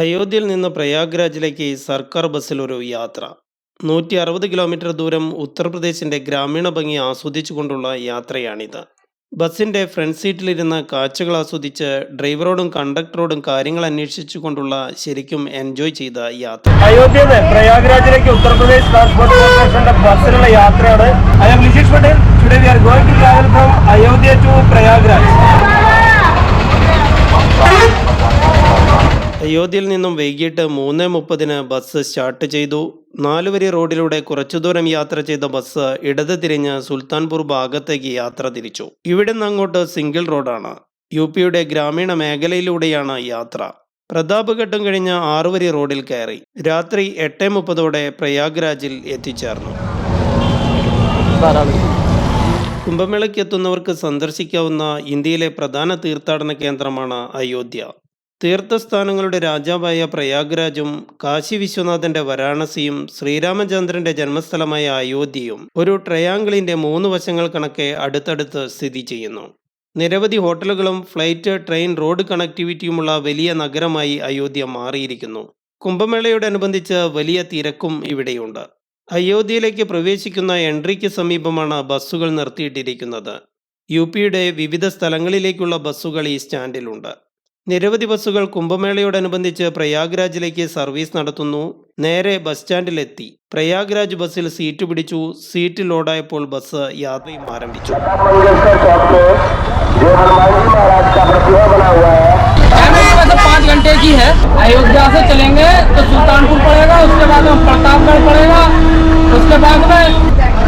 അയോധ്യയിൽ നിന്ന് പ്രയാഗ്രാജിലേക്ക് സർക്കാർ ബസ്സിൽ ഒരു യാത്ര. നൂറ്റി അറുപത് കിലോമീറ്റർ ദൂരം ഉത്തർപ്രദേശിന്റെ ഗ്രാമീണ ഭംഗി ആസ്വദിച്ചുകൊണ്ടുള്ള യാത്രയാണിത്. ബസ്സിന്റെ ഫ്രണ്ട് സീറ്റിലിരുന്ന് കാഴ്ചകൾ ആസ്വദിച്ച് ഡ്രൈവറോടും കണ്ടക്ടറോടും കാര്യങ്ങൾ അന്വേഷിച്ചുകൊണ്ടുള്ള ശരിക്കും എൻജോയ് ചെയ്ത യാത്ര. അയോധ്യയിൽ നിന്ന് പ്രയാഗ്രാജിലേക്ക് ഉത്തർപ്രദേശ് ട്രാൻസ്പോർട്ട് കോർപ്പറേഷന്റെ ബസ്സിലുള്ള യാത്രയാണ്. Today we are to travel from Ayodhya to Prayagraj അയോധ്യയിൽ നിന്നും വൈകിട്ട് മൂന്ന് മുപ്പതിന് ബസ് സ്റ്റാർട്ട് ചെയ്തു. നാലുവരി റോഡിലൂടെ കുറച്ചു ദൂരം യാത്ര ചെയ്ത ബസ് ഇടത് തിരിഞ്ഞ് സുൽത്താൻപൂർ ഭാഗത്തേക്ക് യാത്ര തിരിച്ചു. ഇവിടെ നിന്ന് അങ്ങോട്ട് സിംഗിൾ റോഡാണ്. യു പിയുടെ ഗ്രാമീണ മേഖലയിലൂടെയാണ് യാത്ര. പ്രതാപഘട്ടം കഴിഞ്ഞ് ആറുവരി റോഡിൽ കയറി. രാത്രി എട്ട് മുപ്പതോടെ പ്രയാഗ്രാജിൽ എത്തിച്ചേർന്നു. കുംഭമേളയ്ക്ക് എത്തുന്നവർക്ക് സന്ദർശിക്കാവുന്ന ഇന്ത്യയിലെ പ്രധാന തീർത്ഥാടന കേന്ദ്രമാണ് അയോധ്യ. തീർത്ഥസ്ഥാനങ്ങളുടെ രാജാവായ പ്രയാഗ്രാജും കാശി വിശ്വനാഥന്റെ വരാണസിയും ശ്രീരാമചന്ദ്രന്റെ ജന്മസ്ഥലമായ അയോധ്യയും ഒരു ട്രയാങ്കിളിന്റെ മൂന്ന് വശങ്ങൾ കണക്കെ അടുത്തടുത്ത് സ്ഥിതി ചെയ്യുന്നു. നിരവധി ഹോട്ടലുകളും ഫ്ലൈറ്റ് ട്രെയിൻ റോഡ് കണക്ടിവിറ്റിയുമുള്ള വലിയ നഗരമായി അയോധ്യ മാറിയിരിക്കുന്നു. കുംഭമേളയോടനുബന്ധിച്ച് വലിയ തിരക്കും ഇവിടെയുണ്ട്. അയോധ്യയിലേക്ക് പ്രവേശിക്കുന്ന എൻട്രിക്ക് സമീപമാണ് ബസ്സുകൾ നിർത്തിയിട്ടിരിക്കുന്നത്. യു പിയുടെ വിവിധ സ്ഥലങ്ങളിലേക്കുള്ള ബസ്സുകൾ ഈ സ്റ്റാൻഡിലുണ്ട്. നിരവധി ബസ്സുകൾ കുംഭമേളയോടനുബന്ധിച്ച് പ്രയാഗ്രാജിലേക്ക് സർവീസ് നടത്തുന്നു നേരെ ബസ് സ്റ്റാൻഡിലെത്തി പ്രയാഗ്രാജ് ബസ്സിൽ സീറ്റ് പിടിച്ചു സീറ്റ് ലോഡായപ്പോൾ ബസ് യാത്രയും ആരംഭിച്ചു मंगेशकर चौक पे जो हनुमान जी महाराज का प्रतिमा बना हुआ है टाइमिंग वैसे पाँच घंटे की है अयोध्या से चलेंगे तो सुल्तानपुर पड़ेगा उसके बाद में प्रतापगढ़ पड़ेगा उसके बाद में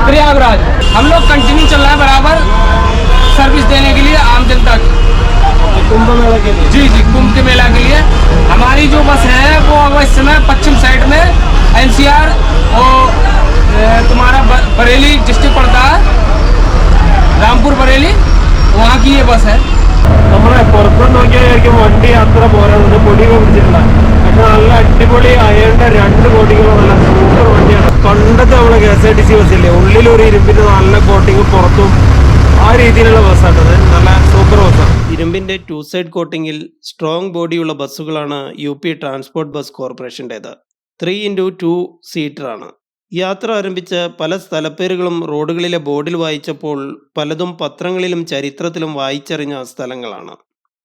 प्रयागराज हम लोग कंटिन्यू चल रहे हैं बराबर सर्विस देने के लिए आम जनता हमारी जो बस है वो अब इस समय पश्चिम साइड में एनसीआर और अ, तुम्हारा ब- बरेली डिस्ट्रिक्ट पड़ता है रामपुर बरेली वहाँ की ये बस है നമ്മളെ പുറത്തുനിന്ന് നോക്കിയായിരിക്കും വണ്ടി അത്ര പോരാതെ പൊടിയൊക്കെ പിടിച്ചിട്ടില്ല പക്ഷെ നല്ല അടിപൊളി അയേണ്ട രണ്ട് കോട്ടികളും നല്ല സൂപ്പർ വണ്ടിയാണ് പണ്ടത്തെ നമ്മളെ K S R T C ബസ്സില്ലേ ഉള്ളിലൊരു ഇരുമ്പിന്റെ നല്ല കോട്ടിങ് പുറത്തും ആ രീതിയിലുള്ള ബസ്സാണ് ഇത് നല്ല സൂപ്പർ ബസ്സാണ് ഇരുമ്പിന്റെ ടു സൈഡ് കോട്ടിങ്ങിൽ സ്ട്രോങ് ബോഡിയുള്ള ബസ്സുകളാണ് യു പി ട്രാൻസ്പോർട്ട് ബസ് കോർപ്പറേഷന്റേത്. ത്രീ ഇന്റു ടു സീറ്ററാണ്. യാത്ര ആരംഭിച്ച പല സ്ഥലപ്പേരുകളും റോഡുകളിലെ ബോർഡിൽ വായിച്ചപ്പോൾ പലതും പത്രങ്ങളിലും ചരിത്രത്തിലും വായിച്ചറിഞ്ഞ സ്ഥലങ്ങളാണ്.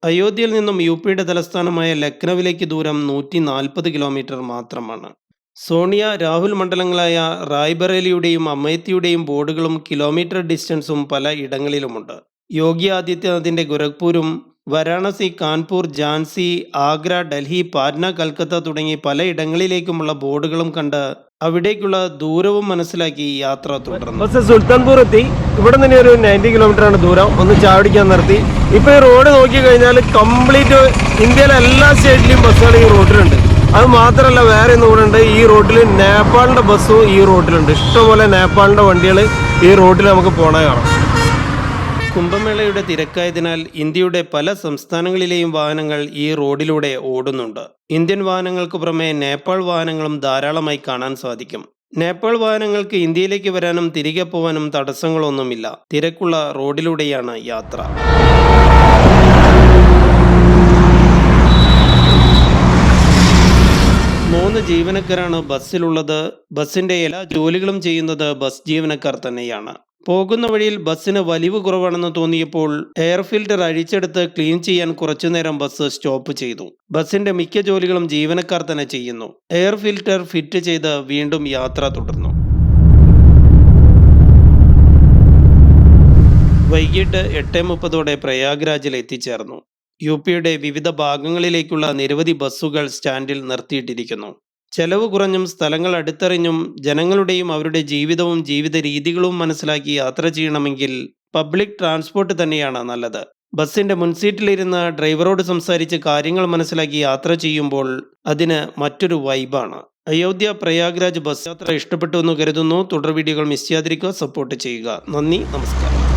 അയോധ്യയിൽ നിന്നും യു പിയുടെ തലസ്ഥാനമായ ലക്നൌവിലേക്ക് ദൂരം നൂറ്റി നാൽപ്പത് കിലോമീറ്റർ മാത്രമാണ്. സോണിയ രാഹുൽ മണ്ഡലങ്ങളായ റായ്ബറേലിയുടെയും അമേത്തിയുടെയും ബോർഡുകളും കിലോമീറ്റർ ഡിസ്റ്റൻസും പല ഇടങ്ങളിലുമുണ്ട്. യോഗി ആദിത്യനാഥിന്റെ ഗോരഖ്പൂരും വാരാണസി കാൺപൂർ ഝാൻസി ആഗ്ര ഡൽഹി പാറ്റ്ന കൽക്കത്ത തുടങ്ങി പലയിടങ്ങളിലേക്കുമുള്ള ബോർഡുകളും കണ്ട് അവിടേക്കുള്ള ദൂരവും മനസ്സിലാക്കി യാത്ര തുടർന്നു. ബസ് സുൽത്താൻപൂർ എത്തി ഇവിടെ നിന്ന് ഒരു നയന്റി കിലോമീറ്റർ ആണ് ദൂരം. ഒന്ന് ചാവടിക്കാൻ നിർത്തി. ഇപ്പൊ ഈ റോഡ് നോക്കി കഴിഞ്ഞാൽ കംപ്ലീറ്റ് ഇന്ത്യയിലെ എല്ലാ സ്റ്റേറ്റിലെയും ബസ്സുകൾ ഈ റോഡിലുണ്ട്. അത് മാത്രമല്ല വേറെ റോഡുണ്ട് ഈ റോഡിൽ നേപ്പാളിന്റെ ബസ്സും ഈ റോഡിലുണ്ട്. ഇഷ്ടംപോലെ നേപ്പാളിന്റെ വണ്ടികൾ ഈ റോഡിൽ നമുക്ക് പോണേ കാണാം. കുംഭമേളയുടെ തിരക്കായതിനാൽ ഇന്ത്യയുടെ പല സംസ്ഥാനങ്ങളിലെയും വാഹനങ്ങൾ ഈ റോഡിലൂടെ ഓടുന്നുണ്ട്. ഇന്ത്യൻ വാഹനങ്ങൾക്ക് പുറമെ നേപ്പാൾ വാഹനങ്ങളും ധാരാളമായി കാണാൻ സാധിക്കും. നേപ്പാൾ വാഹനങ്ങൾക്ക് ഇന്ത്യയിലേക്ക് വരാനും തിരികെ പോവാനും തടസ്സങ്ങളൊന്നുമില്ല. തിരക്കുള്ള റോഡിലൂടെയാണ് യാത്ര. മൂന്ന് ജീവനക്കാരാണ് ബസ്സിലുള്ളത്. ബസ്സിന്റെ എല്ലാ ജോലികളും ചെയ്യുന്നത് ബസ് ജീവനക്കാർ തന്നെയാണ്. പോകുന്ന വഴിയിൽ ബസ്സിന് വലിവ് കുറവാണെന്ന് തോന്നിയപ്പോൾ എയർ ഫിൽറ്റർ അഴിച്ചെടുത്ത് ക്ലീൻ ചെയ്യാൻ കുറച്ചുനേരം ബസ് സ്റ്റോപ്പ് ചെയ്തു. ബസ്സിന്റെ മിക്ക ജോലികളും ജീവനക്കാർ തന്നെ ചെയ്യുന്നു. എയർ ഫിൽറ്റർ ഫിറ്റ് ചെയ്ത് വീണ്ടും യാത്ര തുടർന്നു. വൈകിട്ട് എട്ട് മുപ്പതോടെ പ്രയാഗ്രാജിൽ എത്തിച്ചേർന്നു. യു പിയുടെ വിവിധ ഭാഗങ്ങളിലേക്കുള്ള നിരവധി ബസ്സുകൾ സ്റ്റാൻഡിൽ നിർത്തിയിട്ടിരിക്കുന്നു. ചെലവ് കുറഞ്ഞും സ്ഥലങ്ങൾ അടുത്തറിഞ്ഞും ജനങ്ങളുടെയും അവരുടെ ജീവിതവും ജീവിത രീതികളും മനസ്സിലാക്കി യാത്ര ചെയ്യണമെങ്കിൽ പബ്ലിക് ട്രാൻസ്പോർട്ട് തന്നെയാണ് നല്ലത്. ബസ്സിന്റെ മുൻസീറ്റിലിരുന്ന് ഡ്രൈവറോട് സംസാരിച്ച് കാര്യങ്ങൾ മനസ്സിലാക്കി യാത്ര ചെയ്യുമ്പോൾ അതിന് മറ്റൊരു വൈബാണ്. അയോധ്യ പ്രയാഗ്രാജ് ബസ് യാത്ര ഇഷ്ടപ്പെട്ടു എന്ന് കരുതുന്നു. തുടർ വീഡിയോകൾ മിസ് ചെയ്യാതിരിക്കുക സപ്പോർട്ട് ചെയ്യുക. നന്ദി നമസ്കാരം.